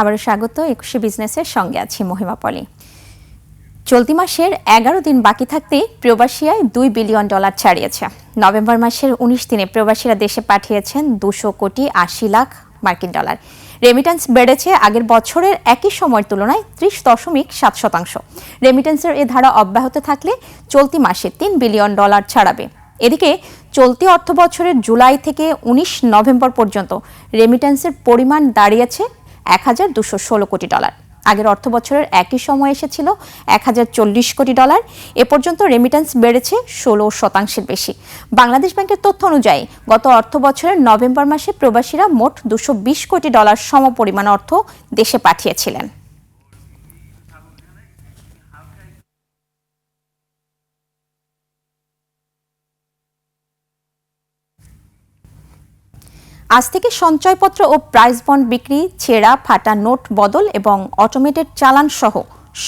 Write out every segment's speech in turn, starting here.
আবারও স্বাগত একুশে বিজনেসের সঙ্গে আছি মহিমা পলি। চলতি মাসের এগারো দিন বাকি থাকতেই প্রবাসীয়ায় দুই বিলিয়ন ডলার ছাড়িয়েছে। নভেম্বর মাসের উনিশ দিনে প্রবাসীরা দেশে পাঠিয়েছেন দুশো কোটি আশি লাখ মার্কিন ডলার। রেমিটেন্স বেড়েছে আগের বছরের একই সময়ের তুলনায় ত্রিশ দশমিক সাত শতাংশ। রেমিটেন্সের এ ধারা অব্যাহত থাকলে চলতি মাসে তিন বিলিয়ন ডলার ছাড়াবে। এদিকে চলতি অর্থ বছরের জুলাই থেকে উনিশ নভেম্বর পর্যন্ত রেমিটেন্সের পরিমাণ দাঁড়িয়েছে এক হাজার দুশো ষোলো কোটি ডলার। আগের অর্থ বছরের একই সময় এসেছিল এক হাজার চল্লিশ কোটি ডলার। এ পর্যন্ত রেমিটেন্স বেড়েছে ষোলো শতাংশের বেশি। বাংলাদেশ ব্যাংকের তথ্য অনুযায়ী, গত অর্থ বছরের নভেম্বর মাসে প্রবাসীরা মোট দুশো বিশ কোটি ডলার সমপরিমাণ অর্থ দেশে পাঠিয়েছিলেন। আজ থেকে সঞ্চয়পত্র ও প্রাইস বন্ড বিক্রি, ছেঁড়া, ফাটা নোট বদল এবং অটোমেটেড চালান সহ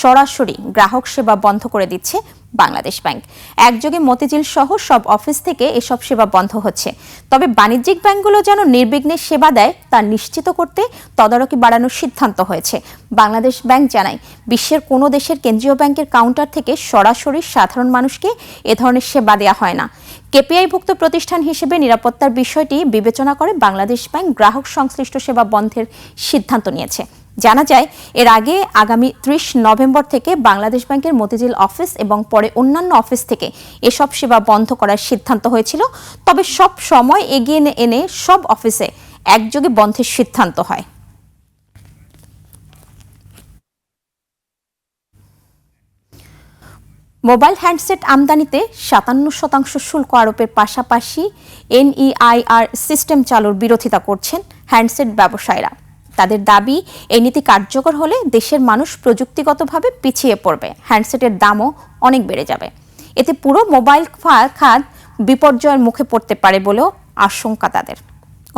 সরাসরি গ্রাহক সেবা বন্ধ করে দিচ্ছে বাংলাদেশ ব্যাংক। একযোগে মতিঝিল সহ সব অফিস থেকে এসব সেবা বন্ধ হচ্ছে। তবে বাণিজ্যিক ব্যাংকগুলো যেন নির্বিঘ্নে সেবা দেয়, তা নিশ্চিত করতে তদারকি বাড়ানোর সিদ্ধান্ত হয়েছে, বাংলাদেশ ব্যাংক জানায়। বিশ্বের কোনো দেশের কেন্দ্রীয় ব্যাংকের কাউন্টার থেকে সরাসরি সাধারণ মানুষকে এ ধরনের সেবা দেওয়া হয় না। কেপিআইভুক্ত প্রতিষ্ঠান হিসেবে নিরাপত্তার বিষয়টি বিবেচনা করে বাংলাদেশ ব্যাংক গ্রাহক সংশ্লিষ্ট সেবা বন্ধের সিদ্ধান্ত নিয়েছে। জানা যায়, এর আগে আগামী ত্রিশ নভেম্বর থেকে বাংলাদেশ ব্যাংকের মতিঝিল অফিস এবং পরে অন্যান্য অফিস থেকে এসব সেবা বন্ধ করার সিদ্ধান্ত হয়েছিল। তবে সব সময় এগিয়ে এনে- সব অফিসে একযোগে বন্ধের সিদ্ধান্ত হয়। মোবাইল হ্যান্ডসেট আমদানিতে সাতান্ন শতাংশ শুল্ক আরোপের পাশাপাশি এনইআইআর সিস্টেম চালুর বিরোধিতা করছেন হ্যান্ডসেট ব্যবসায়ীরা। তাদের দাবি, এই নীতি কার্যকর হলে দেশের মানুষ প্রযুক্তিগতভাবে পিছিয়ে পড়বে। হ্যান্ডসেটের দামও অনেক বেড়ে যাবে। এতে পুরো মোবাইল খাত বিপর্যয়ের মুখে পড়তে পারে বলেও আশঙ্কা তাদের।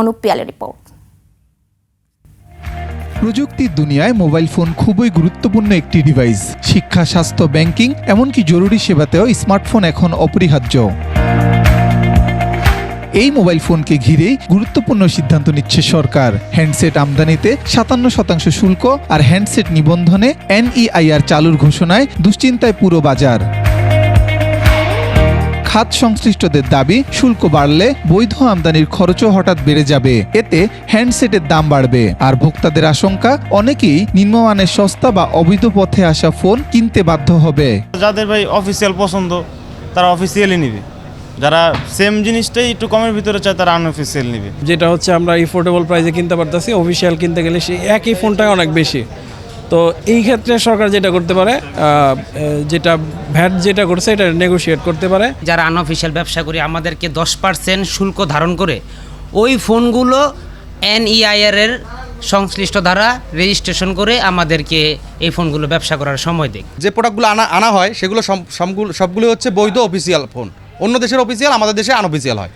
অনুপ পিয়ালের রিপোর্ট। প্রযুক্তির দুনিয়ায় মোবাইল ফোন খুবই গুরুত্বপূর্ণ একটি ডিভাইস শিক্ষা, স্বাস্থ্য ব্যাংকিং এমনকি জরুরি সেবাতেও স্মার্টফোন এখন অপরিহার্য। এই মোবাইল ফোনকে ঘিরেই গুরুত্বপূর্ণ সিদ্ধান্ত নিচ্ছে সরকার। হ্যান্ডসেট আমদানিতে সাতান্ন শতাংশ শুল্ক আর হ্যান্ডসেট নিবন্ধনে এনইআইআর চালুর ঘোষণায় দুশ্চিন্তায় পুরো বাজার। খাত সংশ্লিষ্টদের দাবি শুল্ক বাড়লে বৈধ আমদানির খরচও হঠাৎ বেড়ে যাবে। এতে হ্যান্ডসেটের দাম বাড়বে। আর ভোক্তাদের আশঙ্কা অনেকেই নিম্নমানের সস্তা বা অবৈধ পথে আসা ফোন কিনতে বাধ্য হবে। যাদের ভাই অফিসিয়াল পছন্দ তারা অফিসিয়ালি নিবে। যারা সেম জিনিসটাই একটু কমের ভিতরে চায় তারা আনঅফিসিয়াল নিবে। যেটা হচ্ছে আমরা এফোর্ডেবল প্রাইসে কিনতে পারতেছি অফিসিয়াল কিনতে গেলে সেই একই ফোনটাই অনেক বেশি। তো এই ক্ষেত্রে সরকার যেটা করতে পারে যেটা ভ্যাট যেটা করছে এটা নেগোশিয়েট করতে পারে। যারা আনঅফিসিয়াল ব্যবসা করি আমাদেরকে দশ পার্সেন্ট শুল্ক ধারণ করে ওই ফোনগুলো এনইআইআর এর সংশ্লিষ্ট দ্বারা রেজিস্ট্রেশন করে আমাদেরকে এই ফোনগুলো ব্যবসা করার সময় দেয়। যে প্রোডাক্টগুলো আনা আনা হয় সেগুলো সবগুলো সবগুলো হচ্ছে বৈধ অফিসিয়াল ফোন অন্য দেশের অফিসিয়াল আমাদের দেশে আনঅফিসিয়াল হয়।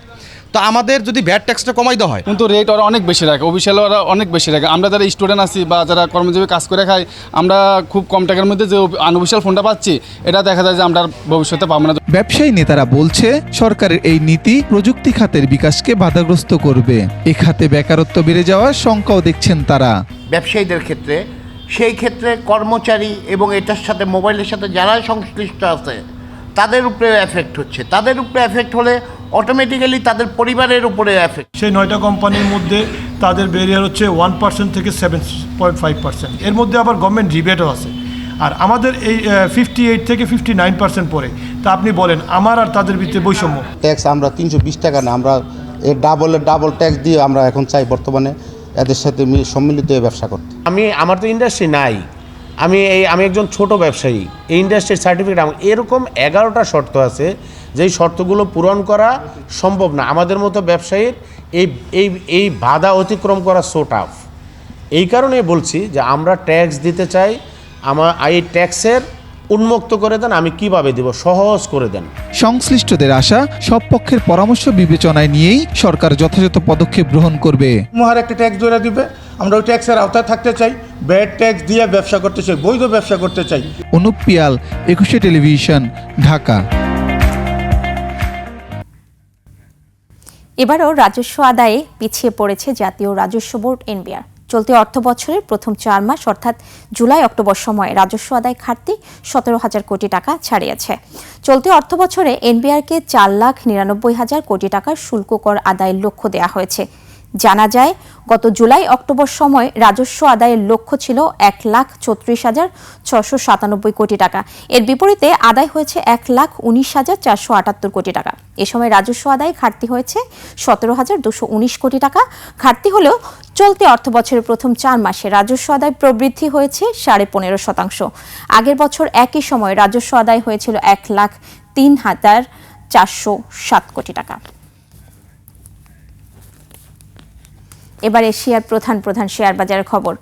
তো আমাদের যদি ভ্যাট ট্যাক্সটা কমাই দেওয়া হয়? কিন্তু রেট ওরা অনেক বেশি রাখে অফিসিয়াল ওরা অনেক বেশি রাখে। আমরা যারা স্টুডেন্ট আছি বা যারা কর্মজীবী কাজ করে খাই আমরা খুব কম টাকার মধ্যে যে আনঅফিসিয়াল ফোনটা পাচ্ছি এটা দেখা যায় যে আমরা ভবিষ্যতে পাবো না। ব্যবসায়ী নেতারা বলছে সরকারের এই নীতি প্রযুক্তি খাতের বিকাশকে বাধাগ্রস্ত করবে। এ খাতে বেকারত্ব বেড়ে যাওয়ার শঙ্কাও দেখছেন তারা। ব্যবসায়ীদের ক্ষেত্রে সেই ক্ষেত্রে কর্মচারী এবং এটার সাথে মোবাইলের সাথে যারা সংশ্লিষ্ট আছে তাদের উপরে এফেক্ট হচ্ছে। তাদের উপরে এফেক্ট হলে অটোমেটিক্যালি তাদের পরিবারের উপরে এফেক্ট সেই নয়টা কোম্পানির মধ্যে তাদের ব্যারিয়ার হচ্ছে ওয়ান পার্সেন্ট থেকে সেভেন পয়েন্ট ফাইভ পার্সেন্ট এর মধ্যে আবার গভর্নমেন্ট রিবেটও আছে। আর আমাদের এই ফিফটি এইট থেকে ফিফটি নাইন পার্সেন্ট পড়ে তা আপনি বলেন আমার আর তাদের ভিতরে বৈষম্য? ট্যাক্স আমরা তিনশো বিশ টাকা না আমরা এর ডাবলের ডাবল ট্যাক্স দিয়ে আমরা এখন চাই বর্তমানে এদের সাথে মিল- সম্মিলিত ব্যবসা করতে। আমি আমার তো ইন্ডাস্ট্রি নাই। আমি এই আমি একজন ছোট ব্যবসায়ী এই ইন্ডাস্ট্রির সার্টিফিকেট আমার এরকম এগারোটা শর্ত আছে যেই শর্তগুলো পূরণ করা সম্ভব না। আমাদের মতো ব্যবসায়ীর এই এই এই বাধা অতিক্রম করা সো টাফ এই কারণে বলছি যে আমরা ট্যাক্স দিতে চাই আমার এই ট্যাক্সের উন্মুক্ত করে দেন আমি কীভাবে দেব? সহজ করে দেন। সংশ্লিষ্টদের আশা সব পক্ষের পরামর্শ বিবেচনায় নিয়েই সরকার যথাযথ পদক্ষেপ গ্রহণ করবে। মহার একটা ট্যাক্স ধরে দিবে। আমরা ওই ট্যাক্সের আওতায় থাকতে চাই। ব্যাড ট্যাক্স দিয়ে ব্যবসা করতে চাই বৈধ ব্যবসা করতে চাই। অনুপ পিয়াল একুশে টেলিভিশন ঢাকা। এবারও রাজস্ব আদায়ে পিছিয়ে পড়েছে জাতীয় রাজস্ব বোর্ড এনবিআর। চলতি অর্থ বছরের প্রথম চার মাস অর্থাৎ জুলাই অক্টোবর সময়ে রাজস্ব আদায় ঘাটতি সতেরো হাজার কোটি টাকা ছাড়িয়েছে। চলতি অর্থ বছরে এনবিআরকে চার লাখ নিরানব্বই হাজার কোটি টাকার শুল্ক কর আদায়ের লক্ষ্য দেওয়া হয়েছে। জানা যায়, গত জুলাই অক্টোবর সময় রাজস্ব আদায়ের লক্ষ্য ছিল এক লাখ ছত্রিশ হাজার ছশো সাতানব্বই কোটি টাকা। এর বিপরীতে আদায় হয়েছে এক লাখ উনিশ হাজার চারশো আটাত্তর কোটি টাকা। এ সময় রাজস্ব আদায় ঘাটতি হয়েছে সতেরো হাজার দুশো উনিশ কোটি টাকা। ঘাটতি হলেও চলতি অর্থ বছরের প্রথম চার মাসে রাজস্ব আদায় প্রবৃদ্ধি হয়েছে সাড়ে পনেরো শতাংশ। আগের বছর একই সময় রাজস্ব আদায় হয়েছিল এক লাখ তিন হাজার চারশো সাত কোটি টাকা। এবার এশিয়ার প্রধান প্রধান শেয়ার বাজারের খবর।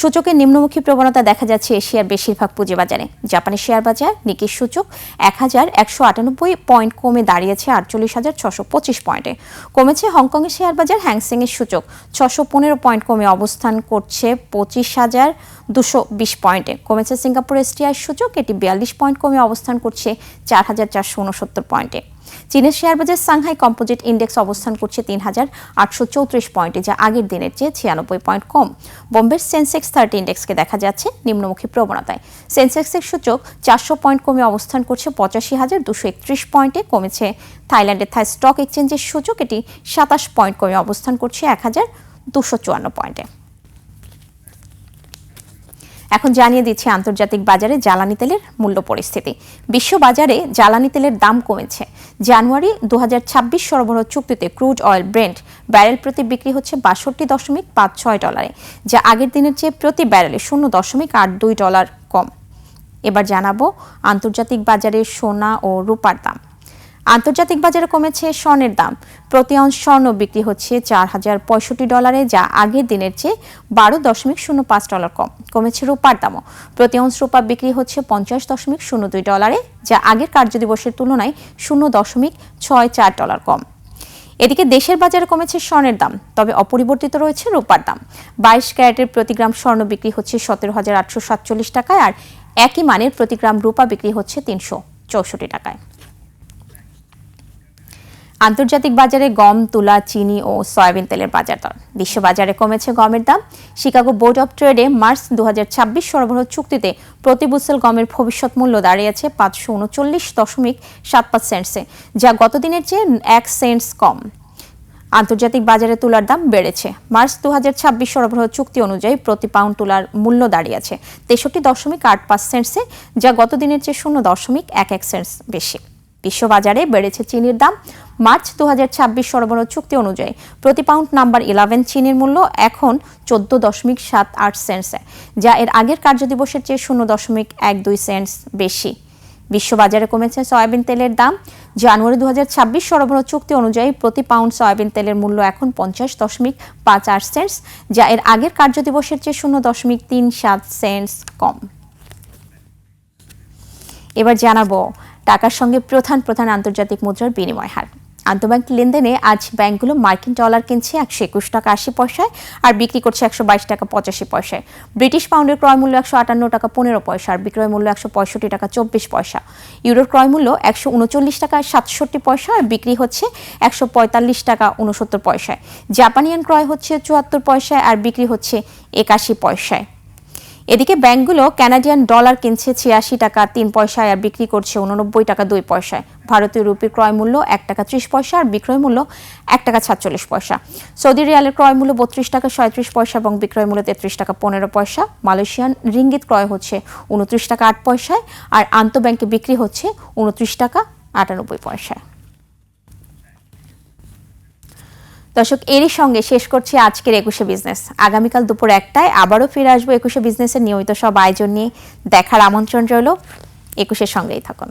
সূচকের নিম্নমুখী প্রবণতা দেখা যাচ্ছে এশিয়ার বেশিরভাগ পুঁজিবাজারে। জাপানের শেয়ার বাজার নিকি সূচক, এক হাজার একশো আটানব্বই পয়েন্ট কমে দাঁড়িয়েছে আটচল্লিশ হাজার ছশো পঁচিশ পয়েন্টে। কমেছে হংকংয়ের শেয়ার বাজার হ্যাংসেং এর সূচক, ছশো পনেরো পয়েন্ট কমে অবস্থান করছে পঁচিশ হাজার দুশো বিশ পয়েন্টে। কমেছে সিঙ্গাপুর এসটিআই সূচক, এটি বিয়াল্লিশ পয়েন্ট কমে অবস্থান করছে চার হাজার চারশো উনসত্তর পয়েন্টে। চীনের শেয়ার বাজার সাংহাই কম্পোজিট ইন্ডেক্স অবস্থান করছে তিন হাজার আটশো চৌত্রিশ পয়েন্টে, যা আগের দিনের চেয়ে ছিয়ানব্বই পয়েন্ট কম। বোম্বের সেন্সেক্স থার্টি ইন্ডেক্সকে দেখা যাচ্ছে নিম্নমুখী প্রবণতায়। সেন্সেক্সের সূচক চারশো পয়েন্ট কমে অবস্থান করছে পঁচাশি হাজার দুশো একত্রিশ পয়েন্টে কমেছে। থাইল্যান্ডের থাই স্টক এক্সচেঞ্জের সূচক এটি সাতাশ পয়েন্ট কমে অবস্থান করছে এক হাজার দুশো চুয়ান্ন পয়েন্টে। এখন জানিয়ে দিচ্ছে আন্তর্জাতিক বাজারে জ্বালানি তেলের মূল্য পরিস্থিতি। বিশ্ব বাজারে জ্বালানি তেলের দাম কমেছে। জানুয়ারি দু হাজার ছাব্বিশ সরবরাহ চুক্তিতে ক্রুড অয়েল ব্রেন্ট ব্যারেল প্রতি বিক্রি হচ্ছে বাষট্টি দশমিক পাঁচ ছয় ডলারে, যা আগের দিনের চেয়ে প্রতি ব্যারেলে শূন্য দশমিক আট দুই ডলার কম। এবার জানাব আন্তর্জাতিক বাজারে সোনা ও রূপার দাম। আন্তর্জাতিক বাজারে কমেছে স্বর্ণের দাম। প্রতি আউন্স স্বর্ণ বিক্রি হচ্ছে চার হাজার পঁয়ষট্টি ডলারে, যা আগের দিনের চেয়ে বারো দশমিক শূন্য পাঁচ ডলার কম। কমেছে রূপার দামও। প্রতি আউন্স রূপা বিক্রি হচ্ছে পঞ্চাশ দশমিক শূন্য দুই ডলারে, যা আগের কার্যদিবসের তুলনায় শূন্য দশমিক ছয় চার ডলার কম। এদিকে দেশের বাজারে কমেছে স্বর্ণের দাম, তবে অপরিবর্তিত রয়েছে রূপার দাম। বাইশ ক্যারেটের প্রতি গ্রাম স্বর্ণ বিক্রি হচ্ছে সতেরো হাজার আটশো সাতচল্লিশ টাকায়, আর একই মানের প্রতি গ্রাম রূপা বিক্রি হচ্ছে তিনশো চৌষট্টি টাকায়। আন্তর্জাতিক বাজারে গম, তুলা, চিনি ও সয়াবিন তেলের বাজার দর। বিশ্ব বাজারে কমেছে গমের দাম। শিকাগো বোর্ড অব ট্রেডে মার্চ দু হাজার ছাব্বিশ সরবরাহ চুক্তিতে প্রতি বুসেল গমের ভবিষ্যৎ মূল্য দাঁড়িয়েছে পাঁচশো উনচল্লিশ দশমিক সাত পাঁচ সেন্টসে, যা গত দিনের চেয়ে এক সেন্টস কম। আন্তর্জাতিক বাজারে তুলার দাম বেড়েছে। মার্চ দু হাজার ছাব্বিশ সরবরাহ চুক্তি অনুযায়ী প্রতি পাউন্ড তুলার মূল্য দাঁড়িয়েছে তেষট্টি দশমিক আট পাঁচ সেন্টসে, যা গত দিনের চেয়ে শূন্য দশমিক এক এক সেন্টস বেশি। বিশ্ববাজারে বেড়েছে চিনির দাম। মার্চ দু হাজার ছাব্বিশ সরবরাহ চুক্তি অনুযায়ী প্রতি পাউন্ড নাম্বার ইলেভেন চিনির মূল্য এখন চোদ্দ দশমিক সাত আট সেন্টসে যা এর আগের কার্যদিবসের চেয়ে শূন্য দশমিক এক দুই সেন্টস বেশি। বিশ্ববাজারে কমেছে সয়াবিন তেলের দাম। জানুয়ারি দু সরবরাহ চুক্তি অনুযায়ী প্রতি পাউন্ড সয়াবিন তেলের মূল্য এখন পঞ্চাশ দশমিক পাঁচ আট সেন্টস যা এর আগের কার্যদিবসের চেয়ে শূন্য দশমিক তিন সাত সেন্টস কম। এবার জানাব টাকার সঙ্গে প্রধান প্রধান আন্তর্জাতিক মুদ্রার বিনিময় হার। আন্তঃব্যাংক লেনদেনে আজ ব্যাংকগুলো মার্কিন ডলার কিনছে একশো একুশ টাকা আশি পয়সায় আর বিক্রি করছে একশো বাইশ টাকা পঁচাশি পয়সায়। ব্রিটিশ পাউন্ডের ক্রয় মূল্য একশো আটান্ন টাকা পনেরো পয়সা আর বিক্রয় মূল্য একশো পঁয়ষট্টি টাকা চব্বিশ পয়সা। ইউরোর ক্রয় মূল্য একশো উনচল্লিশ টাকা সাতষট্টি পয়সা আর বিক্রি হচ্ছে একশো পঁয়তাল্লিশ টাকা উনসত্তর পয়সায়। জাপানিয়ান ক্রয় হচ্ছে চুয়াত্তর পয়সায় আর বিক্রি হচ্ছে একাশি পয়সায়। এদিকে ব্যাংকগুলো কানাডিয়ান ডলার কিনছে ছিয়াশি টাকা, তিন পয়সায় আর বিক্রি করছে উননব্বই টাকা, দুই পয়সায়। ভারতীয় রুপির ক্রয় মূল্য এক টাকা ত্রিশ পয়সা আর বিক্রয় মূল্য এক টাকা সাতচল্লিশ পয়সা। সৌদি রিয়ালের ক্রয় মূল্য বত্রিশ টাকা সাঁত্রিশ পয়সা এবং বিক্রয় মূল্য তেত্রিশ টাকা পনেরো পয়সা। মালয়েশিয়ান রিঙ্গিত ক্রয় হচ্ছে উনত্রিশ টাকা আট পয়সায় আর আন্তঃব্যাংকে বিক্রি হচ্ছে উনত্রিশ টাকা আটানব্বই পয়সায়। দর্শক, এরই সঙ্গে শেষ করছি আজকের একুশে বিজনেস। আগামীকাল দুপুর একটায় আবারও ফিরে আসব একুশে বিজনেসের নিয়মিত সব আয়োজন নিয়ে। দেখার আমন্ত্রণ রইল। একুশের সঙ্গেই থাকুন।